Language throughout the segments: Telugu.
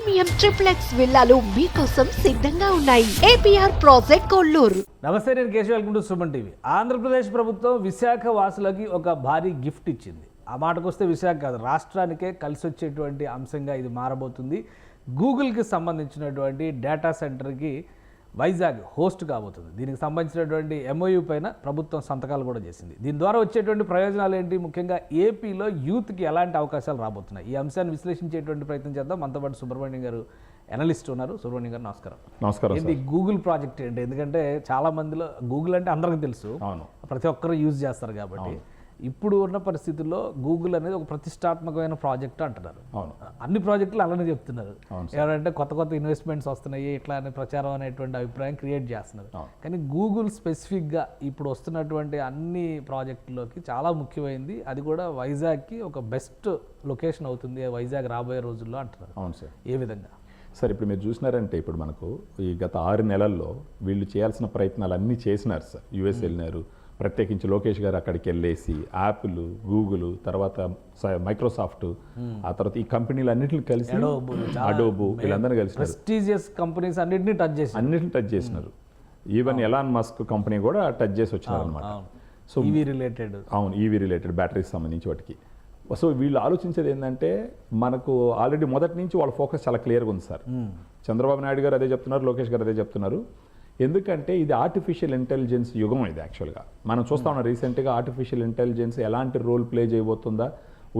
ప్రీమియం ట్రిప్లెక్స్ విల్లాలు మీకోసం సిద్ధంగా ఉన్నాయి. ఏపీఆర్ ప్రాజెక్ట్ కొల్లూరు నమస్తే నేను Keshav welcome to Suman TV. Andhra Pradesh ప్రభుత్వం విశాఖ వాసులకి ఒక భారీ గిఫ్ట్ ఇచ్చింది. ఆ మాటకొస్తే విశాఖ కాదు రాష్ట్రానికే కలిసి వచ్చేటువంటి అంశంగా ఇది మారబోతుంది. గూగుల్కి సంబంధించినటువంటి డేటా సెంటర్కి వైజాగ్ హోస్ట్ కాబోతుంది. దీనికి సంబంధించినటువంటి ఎంఓయూ పైన ప్రభుత్వం సంతకాలు కూడా చేసింది. దీని ద్వారా వచ్చేటువంటి ప్రయోజనాలు ఏంటి? ముఖ్యంగా ఏపీలో యూత్కి ఎలాంటి అవకాశాలు రాబోతున్నాయి? ఈ అంశాన్ని విశ్లేషించేటువంటి ప్రయత్నం చేద్దాం. మనతో పాటు సుబ్రహ్మణ్యం గారు ఎనలిస్ట్ ఉన్నారు. సుబ్రహ్మణ్యం గారు నమస్కారం. నమస్కారం ఏంటి? గూగుల్ ప్రాజెక్ట్ ఏంటి? ఎందుకంటే చాలా మందిలో గూగుల్ అంటే అందరికీ తెలుసు. అవును. ప్రతి ఒక్కరు యూజ్ చేస్తారు కాబట్టి. ఇప్పుడు ఉన్న పరిస్థితుల్లో గూగుల్ అనేది ఒక ప్రతిష్టాత్మకమైన ప్రాజెక్ట్ అంటున్నారు. అవును. అన్ని ప్రాజెక్టులు అలానే చెప్తున్నారు. ఎవరంటే కొత్త కొత్త ఇన్వెస్ట్మెంట్స్ వస్తున్నాయి ఇట్లా అనే ప్రచారం అనేటువంటి అభిప్రాయం క్రియేట్ చేస్తున్నారు. కానీ గూగుల్ స్పెసిఫిక్గా ఇప్పుడు వస్తున్నటువంటి అన్ని ప్రాజెక్టులోకి చాలా ముఖ్యమైనది అది కూడా వైజాగ్కి ఒక బెస్ట్ లొకేషన్ అవుతుంది వైజాగ్ రాబోయే రోజుల్లో అంటున్నారు. అవును సార్. ఏ విధంగా? సార్ ఇప్పుడు మీరు చూసినారంటే ఇప్పుడు మనకు ఈ గత ఆరు నెలల్లో వీళ్ళు చేయాల్సిన ప్రయత్నాలు అన్నీ చేసినారు సార్. యుఎస్ వెళ్ళినారు ప్రత్యేకించి లోకేష్ గారు అక్కడికి వెళ్ళేసి యాపిల్ గూగుల్ తర్వాత మైక్రోసాఫ్ట్ ఆ తర్వాత ఈ కంపెనీలు అన్నింటిని కలిసి అడోబు వీళ్ళందరూ కలిసినారు. ప్రెస్టీజియస్ కంపెనీస్ అన్నింటినీ టచ్ చేసి అన్నిటిని టచ్ చేసినారు. ఈవెన్ ఎలాన్ మస్క్ కంపెనీ కూడా టచ్ చేసి వచ్చినారు అనమాట సో ఇవి రిలేటెడ్ అవును ఈవీ రిలేటెడ్ బ్యాటరీస్ సంబంధించి వాటికి. సో వీళ్ళు ఆలోచించేది ఏంటంటే మనకు ఆల్రెడీ మొదటి నుంచి వాళ్ళ ఫోకస్ చాలా క్లియర్గా ఉంది సార్ చంద్రబాబు నాయుడు గారు అదే చెప్తున్నారు లోకేష్ గారు అదే చెప్తున్నారు. ఎందుకంటే ఇది ఆర్టిఫిషియల్ ఇంటెలిజెన్స్ యుగం ఇది యాక్చువల్గా మనం చూస్తా ఉన్నాం రీసెంట్గా ఆర్టిఫిషియల్ ఇంటెలిజెన్స్ ఎలాంటి రోల్ ప్లే చేయబోతుందా?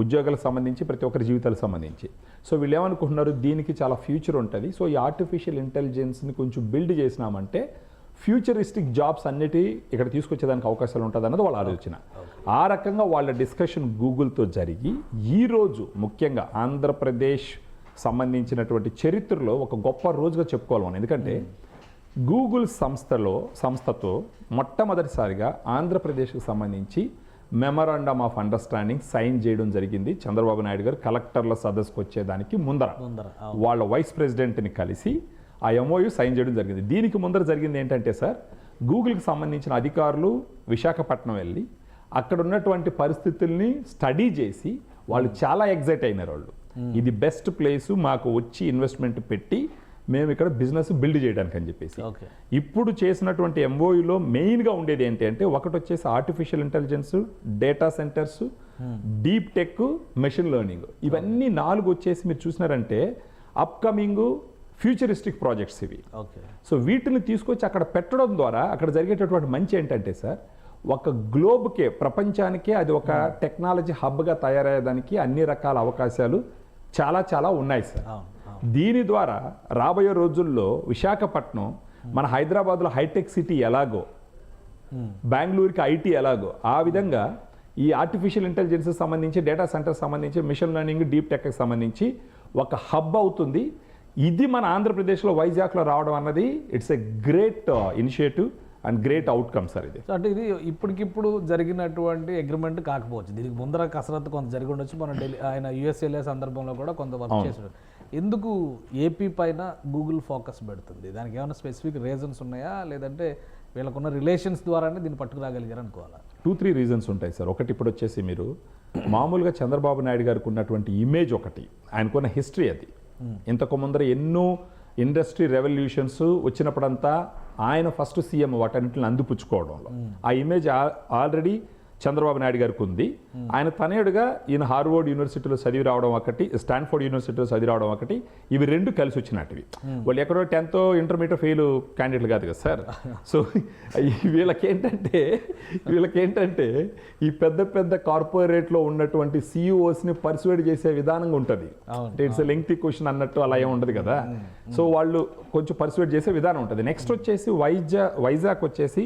ఉద్యోగాలకు సంబంధించి ప్రతి ఒక్కరి జీవితాలకు సంబంధించి. సో వీళ్ళు ఏమనుకుంటున్నారు? దీనికి చాలా ఫ్యూచర్ ఉంటుంది. సో ఈ ఆర్టిఫిషియల్ ఇంటెలిజెన్స్ని కొంచెం బిల్డ్ చేసినామంటే ఫ్యూచరిస్టిక్ జాబ్స్ అన్నిటి ఇక్కడ తీసుకొచ్చేదానికి అవకాశాలు ఉంటుంది అన్నది వాళ్ళ ఆలోచన. ఆ రకంగా వాళ్ళ డిస్కషన్ గూగుల్తో జరిగి ఈరోజు ముఖ్యంగా ఆంధ్రప్రదేశ్ సంబంధించినటువంటి చరిత్రలో ఒక గొప్ప రోజుగా చెప్పుకోవాలి మనం. ఎందుకంటే గూగుల్ సంస్థలో సంస్థతో మొట్టమొదటిసారిగా ఆంధ్రప్రదేశ్కి సంబంధించి మెమరాండమ్ ఆఫ్ అండర్స్టాండింగ్ సైన్ చేయడం జరిగింది. చంద్రబాబు నాయుడు గారు కలెక్టర్ల సదస్సుకు వచ్చేదానికి ముందర వాళ్ళ వైస్ ప్రెసిడెంట్ని కలిసి ఆ ఎంఓయు సైన్ చేయడం జరిగింది. దీనికి ముందర జరిగింది ఏంటంటే సార్ గూగుల్కి సంబంధించిన అధికారులు విశాఖపట్నం వెళ్ళి అక్కడ ఉన్నటువంటి పరిస్థితుల్ని స్టడీ చేసి వాళ్ళు చాలా ఎగ్జైట్ అయినారు వాళ్ళు. ఇది బెస్ట్ ప్లేస్ మాకు వచ్చి ఇన్వెస్ట్మెంట్ పెట్టి మేము ఇక్కడ బిజినెస్ బిల్డ్ చేయడానికి అని చెప్పేసి. ఓకే. ఇప్పుడు చేసినటువంటి ఎంఓయూలో మెయిన్గా ఉండేది ఏంటి అంటే ఒకటి వచ్చేసి artificial intelligence data centres deep tech machine learning ఇవన్నీ నాలుగు వచ్చేసి మీరు చూసినారంటే అప్కమింగ్ ఫ్యూచరిస్టిక్ ప్రాజెక్ట్స్ ఇవి. ఓకే. సో వీటిని తీసుకొచ్చి అక్కడ పెట్టడం ద్వారా అక్కడ జరిగేటటువంటి మంచి ఏంటంటే సార్ ఒక గ్లోబ్కే ప్రపంచానికే అది ఒక టెక్నాలజీ హబ్గా తయారయ్యేదానికి అన్ని రకాల అవకాశాలు చాలా చాలా ఉన్నాయి సార్. దీని ద్వారా రాబోయే రోజుల్లో విశాఖపట్నం మన హైదరాబాద్లో హైటెక్ సిటీ ఎలాగో బెంగళూరుకి ఐటీ ఎలాగో ఆ విధంగా ఈ ఆర్టిఫిషియల్ ఇంటెలిజెన్స్ సంబంధించి డేటా సెంటర్ సంబంధించి మిషన్ లెర్నింగ్ డీప్ టెక్కి సంబంధించి ఒక హబ్ అవుతుంది. ఇది మన ఆంధ్రప్రదేశ్లో వైజాగ్లో రావడం అన్నది it's a great initiative and great outcome sir ఇది. అంటే ఇది ఇప్పటికిప్పుడు జరిగినటువంటి అగ్రిమెంట్ కాకపోవచ్చు. దీనికి ముందర కసరత్తు కొంత జరిగి ఉండొచ్చు. మన ఢిల్లీ ఆయన యుఎస్ వెళ్ళే సందర్భంలో కూడా కొంత వర్క్ చేసాడు ఎందుకు ఏపీ పైన గూగుల్ ఫోకస్ పెడుతుంది? దానికి ఏమైనా స్పెసిఫిక్ రీజన్స్ ఉన్నాయా? లేదంటే వీళ్ళకున్న రిలేషన్స్ ద్వారానే దీన్ని పట్టుకురాగలిగారు అనుకోవాలా? టూ త్రీ రీజన్స్ ఉంటాయి సార్. ఒకటి ఇప్పుడు వచ్చేసి మీరు మామూలుగా చంద్రబాబు నాయుడు గారికి ఉన్నటువంటి ఇమేజ్ ఒకటి ఆయనకున్న హిస్టరీ అది. ఇంతకు ముందర ఎన్నో ఇండస్ట్రీ రెవల్యూషన్స్ వచ్చినప్పుడంతా ఆయన ఫస్ట్ సీఎం వాటన్నిటిని అందిపుచ్చుకోవడంలో. ఆ ఇమేజ్ ఆల్రెడీ చంద్రబాబు నాయుడు గారికి ఉంది. ఆయన తనయుడుగా ఈయన హార్వర్డ్ యూనివర్సిటీలో చదివి రావడం ఒకటి స్టాన్ఫోర్డ్ యూనివర్సిటీలో చదివి రావడం ఒకటి ఇవి రెండు కలిసి వచ్చినట్టువి. వాళ్ళు ఎక్కడో టెన్త్ ఇంటర్మీడియట్ ఫెయిల్ క్యాండిడేట్లు కాదు కదా సార్? సో వీళ్ళకేంటంటే వీళ్ళకేంటంటే ఈ పెద్ద పెద్ద కార్పొరేట్లో ఉన్నటువంటి సిఇఓస్ని పర్సువేడ్ చేసే విధానంగా ఉంటుంది. అంటే ఇట్స్ లెంగ్తీ క్వశ్చన్ అన్నట్టు అలా ఏమి ఉండదు కదా? సో వాళ్ళు కొంచెం పర్సువేట్ చేసే విధానం ఉంటుంది. నెక్స్ట్ వచ్చేసి వైజా వైజాగ్ వచ్చేసి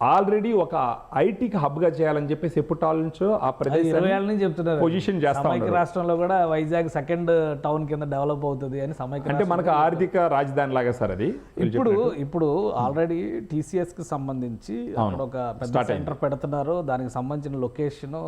ఆల్రెడీ ఒక ఐటీకి హబ్గా చేయాలని చెప్పేసి ఎప్పుడు ఆలోచించో ఆ ప్రదేశం నుంచి చెప్తున్నారు. పొజిషన్ చేస్తా. రాష్ట్రంలో కూడా వైజాగ్ సెకండ్ టౌన్ కింద డెవలప్ అవుతుంది అని సమైక్య అంటే మనకు ఆర్థిక రాజధాని లాగా సార్ అది. ఇప్పుడు ఇప్పుడు ఆల్రెడీ టీసీఎస్కి సంబంధించి అక్కడ ఒక పెద్ద సెంటర్ పెడుతున్నారు. దానికి సంబంధించిన లొకేషన్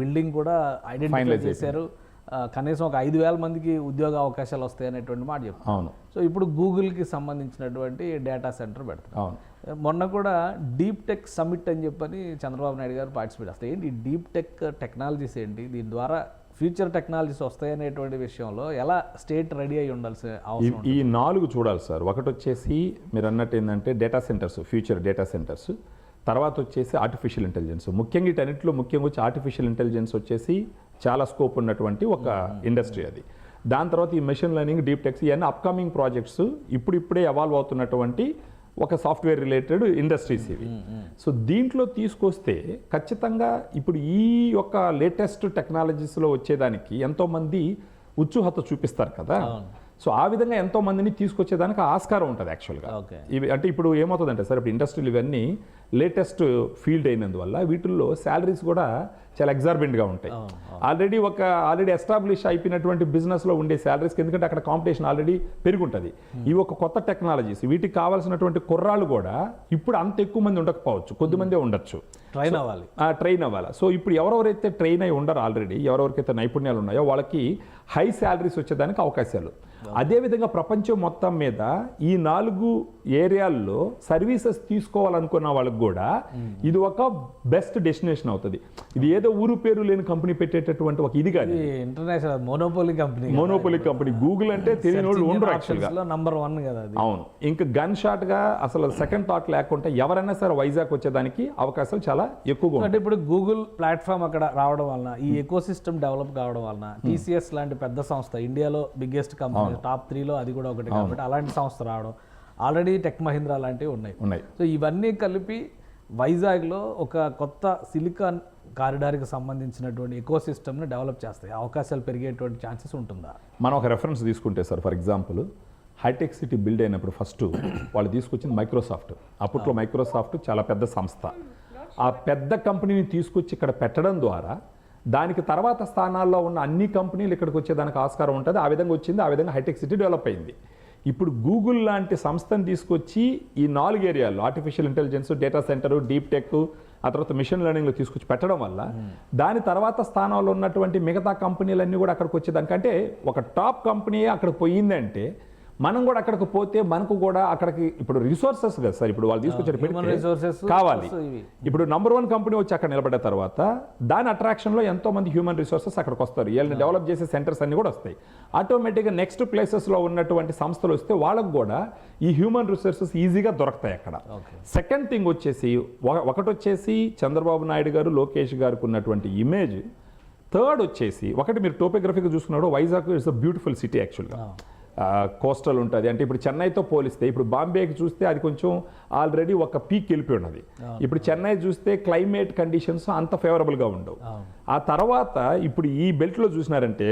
బిల్డింగ్ కూడా ఐడెంటిఫై చేశారు. కనీసం ఒక ఐదు వేల మందికి ఉద్యోగ అవకాశాలు వస్తాయి అనేటువంటి మాట చెప్తారు. అవును. సో ఇప్పుడు గూగుల్కి సంబంధించినటువంటి డేటా సెంటర్ పెడతారు. అవును. మొన్న కూడా డీప్ టెక్ సమిట్ అని చెప్పని చంద్రబాబు నాయుడు గారు పార్టిసిపేట్ చేస్తారు. ఏంటి డీప్ టెక్ టెక్నాలజీస్ ఏంటి? దీని ద్వారా ఫ్యూచర్ టెక్నాలజీస్ వస్తాయనేటువంటి విషయంలో ఎలా స్టేట్ రెడీ అయి ఉండాల్సి అవసరం ఈ నాలుగు చూడాలి సార్. ఒకటి వచ్చేసి మీరు అన్నట్టు ఏంటంటే data centres future data centres. తర్వాత వచ్చేసి ఆర్టిఫిషియల్ ఇంటెలిజెన్స్ ముఖ్యంగా వీటన్నిటిలో ముఖ్యంగా వచ్చి ఆర్టిఫిషియల్ ఇంటెలిజెన్స్ వచ్చేసి చాలా స్కోప్ ఉన్నటువంటి ఒక ఇండస్ట్రీ అది. దాని తర్వాత ఈ మెషిన్ లెర్నింగ్ డీప్ టెక్స్ ఇవన్నీ అప్కమింగ్ ప్రాజెక్ట్స్ ఇప్పుడు ఇప్పుడే ఎవాల్వ్ అవుతున్నటువంటి ఒక సాఫ్ట్వేర్ రిలేటెడ్ ఇండస్ట్రీస్ ఇవి. సో దీంట్లో తీసుకొస్తే ఖచ్చితంగా ఇప్పుడు ఈ యొక్క లేటెస్ట్ టెక్నాలజీస్లో వచ్చేదానికి ఎంతోమంది ఉత్సుహత చూపిస్తారు కదా. సో ఆ విధంగా ఎంతో మందిని తీసుకొచ్చేదానికి ఆస్కారం ఉంటుంది యాక్చువల్గా ఇవి అంటే ఇప్పుడు ఏమవుతుందంటే సార్ ఇప్పుడు ఇండస్ట్రీలు ఇవన్నీ లేటెస్ట్ ఫీల్డ్ అయినందువల్ల వీటిల్లో శాలరీస్ కూడా చాలా ఎగ్జార్బెంట్గా ఉంటాయి. ఆల్రెడీ ఒక ఆల్రెడీ ఎస్టాబ్లిష్ అయిపోయినటువంటి బిజినెస్లో ఉండే శాలరీస్కి ఎందుకంటే అక్కడ కాంపిటీషన్ ఆల్రెడీ పెరుగుంటుంది. ఇవి ఒక కొత్త టెక్నాలజీస్ వీటికి కావాల్సినటువంటి కుర్రాళ్ళు కూడా ఇప్పుడు అంత ఎక్కువ మంది ఉండకపోవచ్చు కొద్దిమందే ఉండొచ్చు. ట్రైన్ అవ్వాలి. ఆ ట్రైన్ అవ్వాలి. సో ఇప్పుడు ఎవరెవరైతే ట్రైన్ అయి ఉండరు ఆల్రెడీ ఎవరెవరికైతే నైపుణ్యాలు ఉన్నాయో వాళ్ళకి హై శాలరీస్ వచ్చేదానికి అవకాశాలు. అదేవిధంగా ప్రపంచం మొత్తం మీద ఈ నాలుగు ఏరియాల్లో సర్వీసెస్ తీసుకోవాలనుకున్న వాళ్ళకి కూడా ఇది ఒక బెస్ట్ డెస్టినేషన్ అవుతుంది. ఇది ఏదో ఊరు పేరు లేని కంపెనీ పెట్టేటటువంటి ఒక ఇది కాదు international monopoly company monopoly company Google అంటే తెలియని వాళ్ళు ఉండరు యాక్చువల్గా నంబర్ వన్ కదా అవును. ఇంకా గన్ షాట్గా అసలు సెకండ్ థాట్ లేకుండా ఎవరైనా సరే వైజాగ్ వచ్చేదానికి అవకాశాలు చాలా ఎక్కువగా అంటే ఇప్పుడు గూగుల్ ప్లాట్ఫామ్ అక్కడ రావడం వలన ఈ ఎకో సిస్టమ్ డెవలప్ కావడం వలన టీసీఎస్ లాంటి పెద్ద సంస్థ ఇండియాలో బిగ్గెస్ట్ కంపెనీ టాప్ త్రీలో అది కూడా ఒకటి కాబట్టి అలాంటి సంస్థ రావడం ఆల్రెడీ టెక్ మహీంద్రా లాంటివి ఉన్నాయి. ఉన్నాయి. సో ఇవన్నీ కలిపి వైజాగ్లో ఒక కొత్త సిలికాన్ కారిడార్కి సంబంధించినటువంటి ఎకో సిస్టమ్ని డెవలప్ చేస్తాయి. అవకాశాలు పెరిగేటువంటి ఛాన్సెస్ ఉంటుందా? మనం ఒక రెఫరెన్స్ తీసుకుంటే sir for example hitech city build అయినప్పుడు ఫస్ట్ వాళ్ళు తీసుకొచ్చింది మైక్రోసాఫ్ట్ అప్పట్లో మైక్రోసాఫ్ట్ చాలా పెద్ద సంస్థ. ఆ పెద్ద కంపెనీని తీసుకొచ్చి ఇక్కడ పెట్టడం ద్వారా దానికి తర్వాత స్థానాల్లో ఉన్న అన్ని కంపెనీలు ఇక్కడికి వచ్చేదానికి ఆస్కారం ఉంటుంది. ఆ విధంగా వచ్చింది ఆ విధంగా హైటెక్ సిటీ డెవలప్ అయింది. ఇప్పుడు గూగుల్ లాంటి సంస్థను తీసుకొచ్చి ఈ నాలుగు ఏరియాల్లో artificial intelligence data centre deep tech ఆ తర్వాత మిషన్ లెర్నింగ్లో తీసుకొచ్చి పెట్టడం వల్ల దాని తర్వాత స్థానంలో ఉన్నటువంటి మిగతా కంపెనీలన్నీ కూడా అక్కడికి వచ్చేదానికంటే ఒక టాప్ కంపెనీ అక్కడికి పోయిందంటే మనం కూడా అక్కడికి పోతే మనకు కూడా అక్కడికి ఇప్పుడు రిసోర్సెస్ కదా సార్. ఇప్పుడు వాళ్ళు తీసుకొచ్చి Human resources కావాలి. ఇప్పుడు నంబర్ వన్ కంపెనీ వచ్చి అక్కడ నిలబడ్డ తర్వాత దాని అట్రాక్షన్లో ఎంతో మంది హ్యూమన్ రిసోర్సెస్ అక్కడికి వస్తారు. వీళ్ళని డెవలప్ చేసే సెంటర్స్ అన్ని కూడా వస్తాయి. ఆటోమేటిక్గా నెక్స్ట్ ప్లేసెస్లో ఉన్నటువంటి సంస్థలు వస్తే వాళ్ళకు కూడా ఈ హ్యూమన్ రిసోర్సెస్ ఈజీగా దొరుకుతాయి అక్కడ. సెకండ్ థింగ్ వచ్చేసి ఒక- ఒకటి వచ్చేసి చంద్రబాబు నాయుడు గారు లోకేష్ గారికి ఉన్నటువంటి ఇమేజ్ థర్డ్ వచ్చేసి ఒకటి మీరు టోపోగ్రఫీగా చూసుకున్నాడు Vizag it's a beautiful city యాక్చువల్గా కోస్టల్ ఉంటుంది. అంటే ఇప్పుడు చెన్నైతో పోలిస్తే ఇప్పుడు బాంబేకి చూస్తే అది కొంచెం ఆల్రెడీ ఒక పీక్ వెళ్ళిపోయి ఉన్నది. ఇప్పుడు చెన్నై చూస్తే క్లైమేట్ కండిషన్స్ అంత ఫేవరబుల్గా ఉండవు. ఆ తర్వాత ఇప్పుడు ఈ బెల్ట్లో చూసినారంటే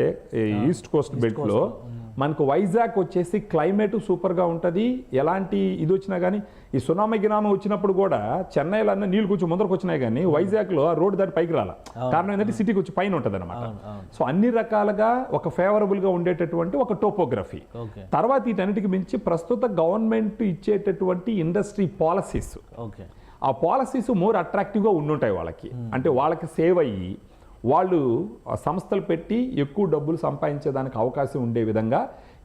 ఈస్ట్ కోస్ట్ బెల్ట్లో మనకు వైజాగ్ వచ్చేసి క్లైమేట్ సూపర్గా ఉంటుంది. ఎలాంటి ఇది వచ్చినా కానీ ఈ సునామీ గినామీ వచ్చినప్పుడు కూడా చెన్నైలో అన్న నీళ్ళు కొంచెం ముందరకు వచ్చినాయి కానీ వైజాగ్లో ఆ రోడ్డు దాటి పైకి రాల. కారణం ఏంటంటే సిటీ కొంచెం పైన ఉంటుంది అనమాట సో అన్ని రకాలుగా ఒక ఫేవరబుల్గా ఉండేటటువంటి ఒక టోపోగ్రఫీ. తర్వాత వీటన్నిటికి మించి ప్రస్తుత గవర్నమెంట్ ఇచ్చేటటువంటి ఇండస్ట్రీ పాలసీస్. ఆ పాలసీస్ మోర్ అట్రాక్టివ్గా ఉండుంటాయి వాళ్ళకి. అంటే వాళ్ళకి సేవ్ అయ్యి వాళ్ళు ఆ సంస్థలు పెట్టి ఎక్కువ డబ్బులు సంపాదించేదానికి అవకాశం ఉండే విధంగా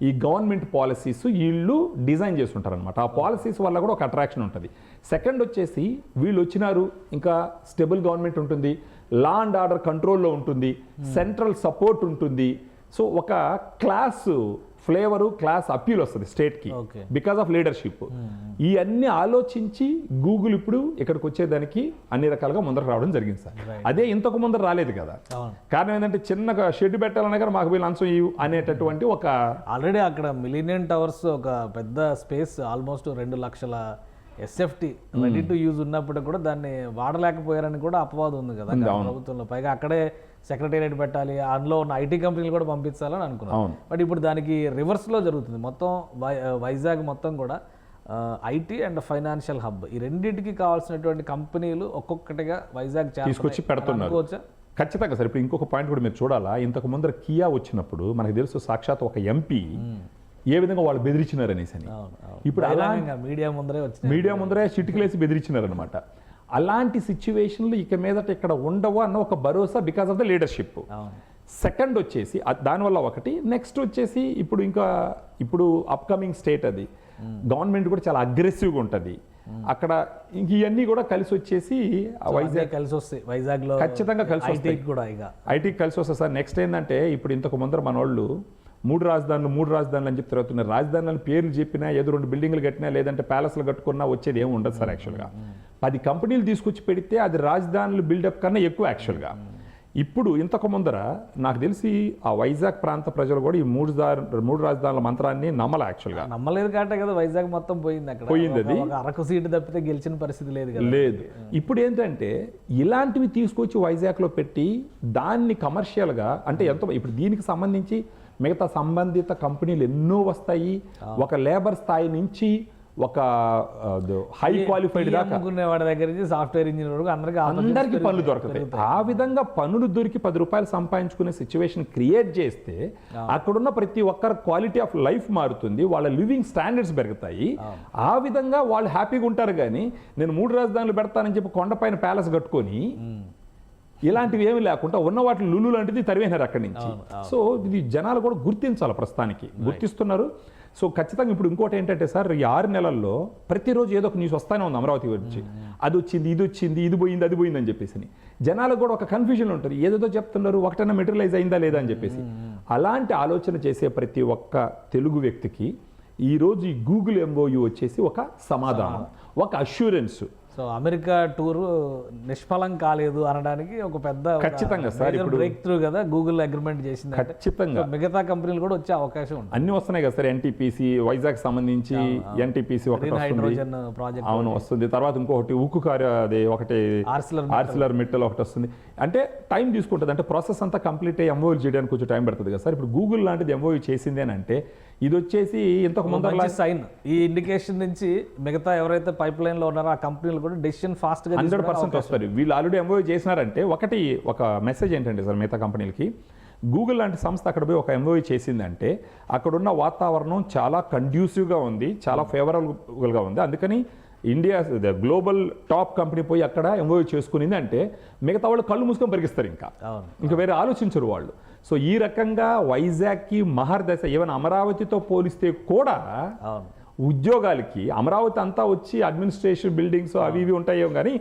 ఈ గవర్నమెంట్ పాలసీస్ వీళ్ళు డిజైన్ చేస్తుంటారనమాట ఆ పాలసీస్ వల్ల కూడా ఒక అట్రాక్షన్ ఉంటుంది. సెకండ్ వచ్చేసి వీళ్ళు వచ్చినారు ఇంకా స్టెబుల్ గవర్నమెంట్ ఉంటుంది లా అండ్ ఆర్డర్ కంట్రోల్లో ఉంటుంది సెంట్రల్ సపోర్ట్ ఉంటుంది. సో ఒక క్లాస్ ఫ్లేవరు క్లాస్ అప్పీల్ వస్తుంది స్టేట్కి. Because of leadership. ఈ అన్ని ఆలోచించి గూగుల్ ఇప్పుడు ఇక్కడికి వచ్చేదానికి అన్ని రకాలుగా ముందరకు రావడం జరిగింది సార్. అదే ఇంతకు ముందర రాలేదు కదా. కారణం ఏంటంటే చిన్న షెడ్ పెట్టాలన్నా కానీ మాకు వీళ్ళు లంచం ఇవ్వు అనేటటువంటి ఒక ఆల్రెడీ అక్కడ మిలీనియన్ టవర్స్ ఒక పెద్ద స్పేస్ ఆల్మోస్ట్ రెండు లక్షల ఎస్ఎఫ్టీ రెడీ టు యూజ్ ఉన్నప్పుడు కూడా దాన్ని వాడలేకపోయారని కూడా అపవాదం ఉంది కదా. ప్రభుత్వంలో. పైగా అక్కడే సెక్రటేరియట్ పెట్టాలి అందులో ఉన్న ఐటీ కంపెనీలు కూడా పంపించాలని అనుకున్నాను. బట్ ఇప్పుడు దానికి రివర్స్లో జరుగుతుంది. మొత్తం వైజాగ్ మొత్తం కూడా ఐటీ అండ్ ఫైనాన్షియల్ హబ్ ఈ రెండింటికి కావాల్సినటువంటి కంపెనీలు ఒక్కొక్కటిగా వైజాగ్ తీసుకొచ్చి పెడుతున్నారు. ఖచ్చితంగా సార్. ఇప్పుడు ఇంకొక పాయింట్ కూడా మీరు చూడాలా? ఇంతకు ముందర కియా వచ్చినప్పుడు మనకు తెలుసు సాక్షాత్ ఒక ఎంపీ ఏ విధంగా వాళ్ళు బెదిరించినారు అనేసి అని ఇప్పుడు అలా మీడియా ముందరే మీడియా ముందరే చిటికలేసి బెదిరించినారనమాట అలాంటి సిచ్యువేషన్లు ఇక మీదట ఇక్కడ ఉండవు అన్న ఒక భరోసా because of the leadership second వచ్చేసి దానివల్ల ఒకటి. నెక్స్ట్ వచ్చేసి ఇప్పుడు ఇంకా ఇప్పుడు అప్కమింగ్ స్టేట్ అది. గవర్నమెంట్ కూడా చాలా అగ్రెసివ్గా ఉంటుంది. అక్కడ ఇంక ఇవన్నీ కూడా కలిసి వచ్చేసి వైజాగ్ కలిసి వస్తాయి. వైజాగ్లో ఖచ్చితంగా కలిసి వస్తాయి. కూడా ఇక. ఐటీకి కలిసి వస్తుంది సార్ నెక్స్ట్ ఏంటంటే ఇప్పుడు ఇంతకు ముందర మన వాళ్ళు మూడు రాజధానులు మూడు రాజధానులు అని చెప్పి తిరుగుతున్నారు. రాజధానులను పేర్లు చెప్పినా ఏదో రెండు బిల్డింగ్లు కట్టినా లేదంటే ప్యాలెస్లు కట్టుకున్నా వచ్చేది ఏమి ఉండదు సార్ యాక్చువల్గా పది కంపెనీలు తీసుకొచ్చి పెడితే అది రాజధానులు బిల్డప్ కన్నా ఎక్కువ యాక్చువల్గా. ఇప్పుడు ఇంతకు ముందర నాకు తెలిసి ఆ వైజాగ్ ప్రాంత ప్రజలు కూడా ఈ మూడు మూడు రాజధానుల మంత్రాన్ని నమ్మలే యాక్చువల్గా. నమ్మలేదు కాబట్టి కదా వైజాగ్ మొత్తం పోయింది అక్కడ. పోయింది ఒక అరకు సీటు తప్పితే గెలిచిన పరిస్థితి లేదు కదా. లేదు. ఇప్పుడు ఏంటంటే ఇలాంటివి తీసుకొచ్చి వైజాగ్లో పెట్టి దాన్ని కమర్షియల్గా అంటే ఎంతో ఇప్పుడు దీనికి సంబంధించి మిగతా సంబంధిత కంపెనీలు ఎన్నో వస్తాయి. ఒక లేబర్ స్థాయి నుంచి ఒక హై క్వాలిఫైడ్ దాకా. వాడి దగ్గర నుంచి సాఫ్ట్వేర్ ఇంజనీర్ వరకు అందరికీ అందరికీ పనులు దొరుకుతాయి. ఆ విధంగా పనులు దొరికి పది రూపాయలు సంపాదించుకునే సిచ్యువేషన్ క్రియేట్ చేస్తే అక్కడున్న ప్రతి ఒక్కరి క్వాలిటీ ఆఫ్ లైఫ్ మారుతుంది వాళ్ళ లివింగ్ స్టాండర్డ్స్ పెరుగుతాయి. ఆ. విధంగా వాళ్ళు హ్యాపీగా ఉంటారు కానీ నేను మూడు రాజధానులు పెడతానని చెప్పి కొండపైన ప్యాలెస్ కట్టుకొని ఇలాంటివి ఏమి లేకుండా ఉన్న వాటిని లులు లాంటిది తరివేనారు అక్కడి నుంచి. సో ఇది జనాలు కూడా గుర్తించాలి ప్రస్తుతానికి. గుర్తిస్తున్నారు. సో ఖచ్చితంగా ఇప్పుడు ఇంకోటి ఏంటంటే సార్ ఈ ఆరు నెలల్లో ప్రతిరోజు ఏదో ఒక న్యూస్ వస్తానే ఉంది అమరావతి గురించి అది వచ్చింది ఇది వచ్చింది ఇది పోయింది అది పోయింది అని చెప్పేసి జనాలకు కూడా ఒక కన్ఫ్యూజన్ ఉంటుంది ఏదేదో చెప్తున్నారు ఒకటైనా మెటీరియలైజ్ అయిందా లేదా అని చెప్పేసి. అలాంటి ఆలోచన చేసే ప్రతి ఒక్క తెలుగు వ్యక్తికి ఈరోజు ఈ గూగుల్ ఎంఓయు వచ్చేసి ఒక సమాధానం ఒక అష్యూరెన్స్ సో అమెరికా టూర్ నిష్ఫలం కాలేదు అనడానికి ఒక పెద్ద ఖచ్చితంగా సార్, ఇప్పుడు- బ్రేక్ త్రూ కదా గూగుల్ అగ్రిమెంట్ చేసింది అంటే. ఖచ్చితంగా మిగతా కంపెనీలు కూడా వచ్చే అవకాశం ఉంది అన్ని వస్తున్నాయి కదా సార్ ఎన్టీపీసీ వైజాగ్ సంబంధించి ఎన్టీపీసీ ఒకటి హైడ్రోజన్ ప్రాజెక్ట్ అవును వస్తుంది. తర్వాత ఇంకొకటి ఉక్కు కార్య అది ఒకటి ఆర్సిలర్ ఆర్సిలర్ మిట్టల్ ఒకటి వస్తుంది. అంటే టైం తీసుకుంటుంది. అంటే ప్రాసెస్ అంతా కంప్లీట్ అయ్యి ఎంఓయూ చేయడానికి కొంచెం టైం పడుతుంది కదా సార్. ఇప్పుడు గూగుల్ లాంటిది ఎంఓయూ చేసిందేనంటే ఇది వచ్చేసి ఇంతకు మంచి సైన్ ఈ ఇండికేషన్ నుంచి మిగతా ఎవరైతే పైప్ లైన్లో ఉన్నారో ఆ కంపెనీలు కూడా డెసిషన్ ఫాస్ట్గా హండ్రెడ్ పర్సెంట్ వస్తారు. వీళ్ళు ఆల్రెడీ ఎంఓయూ చేసినారంటే ఒకటి ఒక మెసేజ్ ఏంటంటే సార్ మిగతా కంపెనీలకి గూగుల్ లాంటి సంస్థ అక్కడ పోయి ఒక ఎంఓయూ చేసిందంటే అక్కడున్న వాతావరణం చాలా కండ్యూసివ్గా ఉంది చాలా ఫేవరబుల్గా ఉంది. అందుకని ఇండియా గ్లోబల్ టాప్ కంపెనీ పోయి అక్కడ ఎంఓయూ చేసుకునింది అంటే మిగతా వాళ్ళు కళ్ళు మూసుకొని పరిగిస్తారు ఇంకా. ఇంకా వేరే ఆలోచించరు వాళ్ళు. సో ఈ రకంగా వైజాగ్కి మహర్దశ ఈవెన్ అమరావతితో పోలిస్తే కూడా ఉద్యోగాలకి అమరావతి అంతా వచ్చి అడ్మినిస్ట్రేషన్ బిల్డింగ్స్ అవి ఇవి ఉంటాయేమో కానీ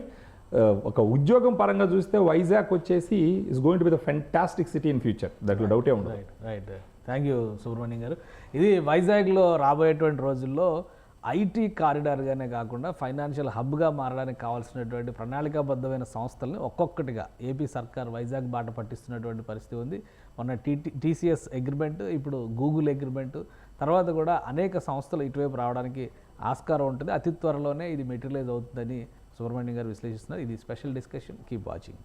ఒక ఉద్యోగం పరంగా చూస్తే వైజాగ్ వచ్చేసి is going to be the fantastic city in future దాంట్లో డౌటే ఉండదు. Right right thank you Subrahmanyam garu. ఇది వైజాగ్లో రాబోయేటువంటి రోజుల్లో ఐటీ కారిడార్గానే కాకుండా ఫైనాన్షియల్ హబ్గా మారడానికి కావాల్సినటువంటి ప్రణాళికాబద్ధమైన సంస్థలను ఒక్కొక్కటిగా ఏపీ సర్కార్ వైజాగ్ బాట పట్టిస్తున్నటువంటి పరిస్థితి ఉంది. మొన్న టీటీ టీసీఎస్ అగ్రిమెంట్ ఇప్పుడు గూగుల్ అగ్రిమెంట్ తర్వాత కూడా అనేక సంస్థలు ఇటువైపు రావడానికి ఆస్కారం ఉంటుంది. అతి త్వరలోనే ఇది మెటీరియలైజ్ అవుతుందని సుబ్రహ్మణ్యం గారు విశ్లేషిస్తున్నారు. ఇది స్పెషల్ డిస్కషన్. Keep watching.